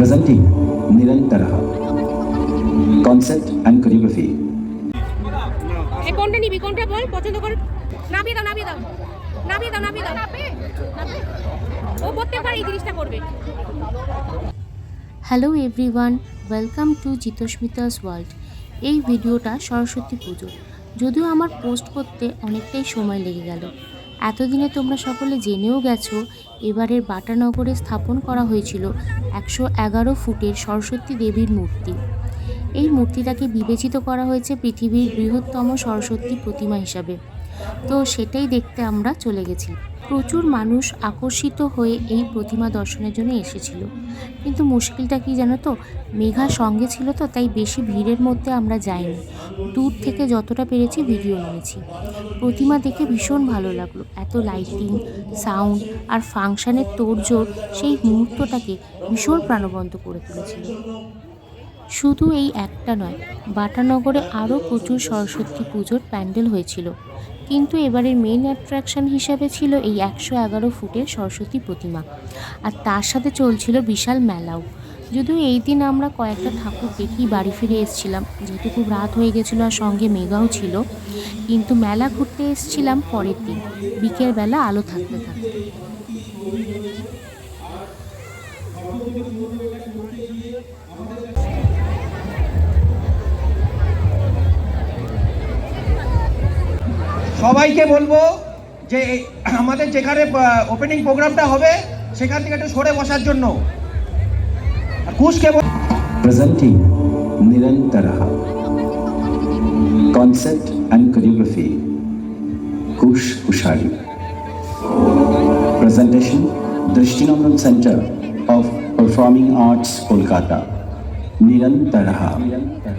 Presenting Nirantara. Concept and Choreography. কোনটা নিবি? কোনটা বল? পছন্দ কর। নামিয়ে দাও নামিয়ে দাও। নামিয়ে দাও নামিয়ে দাও। ও প্রত্যেকবার এই জিনিসটা করবে। Hello everyone welcome to Jitsmita's world এই ভিডিওটা সরস্বতী পুজো যদিও আমার পোস্ট করতে অনেকটাই সময় লেগে গেল। এতদিনে তোমরা সকলে জেনেও গেছো, এবারের বাটানগরে স্থাপন করা হয়েছিল একশো এগারো ফুটের সরস্বতী দেবীর মূর্তি। এই মূর্তিটাকে বিবেচিত করা হয়েছে পৃথিবীর বৃহত্তম সরস্বতী প্রতিমা হিসাবে। তো সেটাই দেখতে আমরা চলে গেছি। প্রচুর মানুষ আকর্ষিত হয়ে এই প্রতিমা দর্শনের জন্য এসেছিল। কিন্তু মুশকিলটা কি জানো তো? মেঘা সঙ্গে ছিল তো, তাই বেশি ভিড়ের মধ্যে আমরা যাইনি। দূর থেকে যতটা পেরেছি ভিডিও নিয়েছি। প্রতিমা দেখে ভীষণ ভালো লাগল। এত লাইটিং সাউন্ড আর ফাংশানের তোড়জোড় সেই মুহূর্তটাকে ভীষণ প্রাণবন্ত করে তুলেছিল। শুধু এই একটা নয়, বাটানগরে আরও প্রচুর সরস্বতী পুজোর প্যান্ডেল হয়েছিল। কিন্তু এবারের মেইন অ্যাট্রাকশন হিসাবে ছিল এই একশো এগারো ফুটের সরস্বতী প্রতিমা। আর তার সাথে চলছিল বিশাল মেলাও। যদিও এই দিন আমরা কয়েকটা ঠাকুর দেখেই বাড়ি ফিরে এসেছিলাম। যেহেতু খুব রাত হয়ে গেছিল আর সঙ্গে মেঘাও ছিল, কিন্তু মেলা ঘুরতে এসেছিলাম পরের দিন। বিকেলবেলা আলো থাকতে থাকতে। সবাইকে বলব যে আমাদের যেখানে ওপেনিং প্রোগ্রামটা হবে, সেখান থেকে একটা সরে বসার জন্য। Presenting concept and choreography Kush Kushari presentation দৃষ্টিনন্দন centre of performing arts Kolkata নিরন্তর নিরন্তর